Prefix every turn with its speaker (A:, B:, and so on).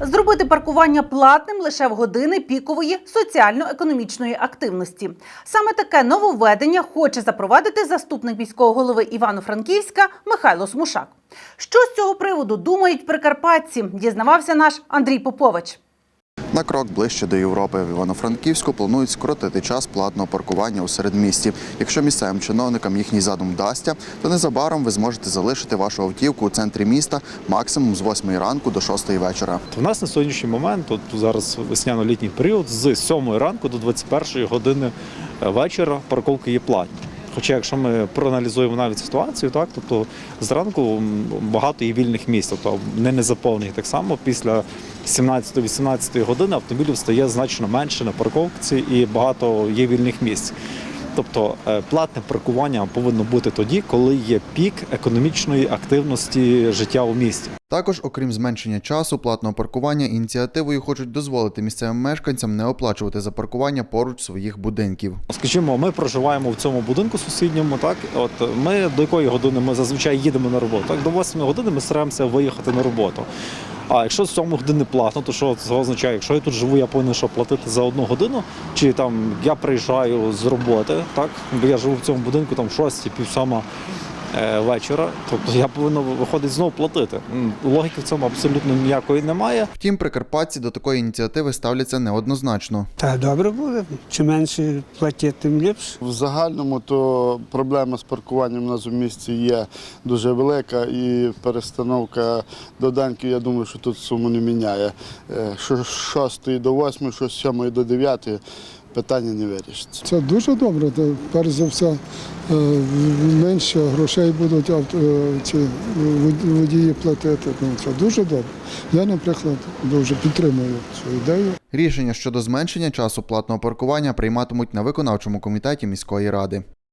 A: Зробити паркування платним лише в години пікової соціально-економічної активності. Саме таке нововведення хоче запровадити заступник міського голови Івано-Франківська Михайло Смушак. Що з цього приводу думають прикарпатці? Дізнавався наш Андрій Попович.
B: На крок ближче до Європи в Івано-Франківську планують скоротити час платного паркування у середмісті. Якщо місцевим чиновникам їхній задум вдасться, то незабаром ви зможете залишити вашу автівку у центрі міста максимум з 8 ранку до 6 вечора.
C: У нас на сьогоднішній момент, от зараз весняно-літній період, з 7 ранку до 21 години вечора парковки є платні. Хоча, якщо ми проаналізуємо навіть ситуацію, так тобто зранку багато є вільних місць, тобто не незаповнені. Так само після 17-18 години автомобілів стає значно менше на парковці і багато є вільних місць. Тобто е, платне паркування повинно бути тоді, коли є пік економічної активності життя у місті.
B: Також, окрім зменшення часу платного паркування, ініціативою хочуть дозволити місцевим мешканцям не оплачувати за паркування поруч своїх будинків.
C: Скажімо, ми проживаємо в цьому будинку сусідньому. Так, от ми до якої години ми зазвичай їдемо на роботу? Так, до 8 години ми стараємося виїхати на роботу. А якщо з 7 години платно, то що це означає? Якщо я тут живу, я повинен що платити за одну годину, чи там я приїжджаю з роботи, так бо я живу в цьому будинку там 6, пів сама вечора, тобто я повинен виходить знову платити. Логіки в цьому абсолютно ніякої немає.
B: Втім, прикарпатці до такої ініціативи ставляться неоднозначно.
D: Та добре буде. Чим менше платити, тим ліпше.
E: В загальному то проблема з паркуванням у нас у місті є дуже велика і перестановка до данків, я думаю, що тут суму не міняє. Е, Що з 6 до 8, що з 7 до 9 питання не вирішиться.
F: Це дуже добре. Та, Перш за все, е, менше грошей будуть е, ці водії платити. Ну, це дуже добре. Я, наприклад, дуже підтримую цю ідею.
B: Рішення щодо зменшення часу платного паркування прийматимуть на виконавчому комітеті міської ради.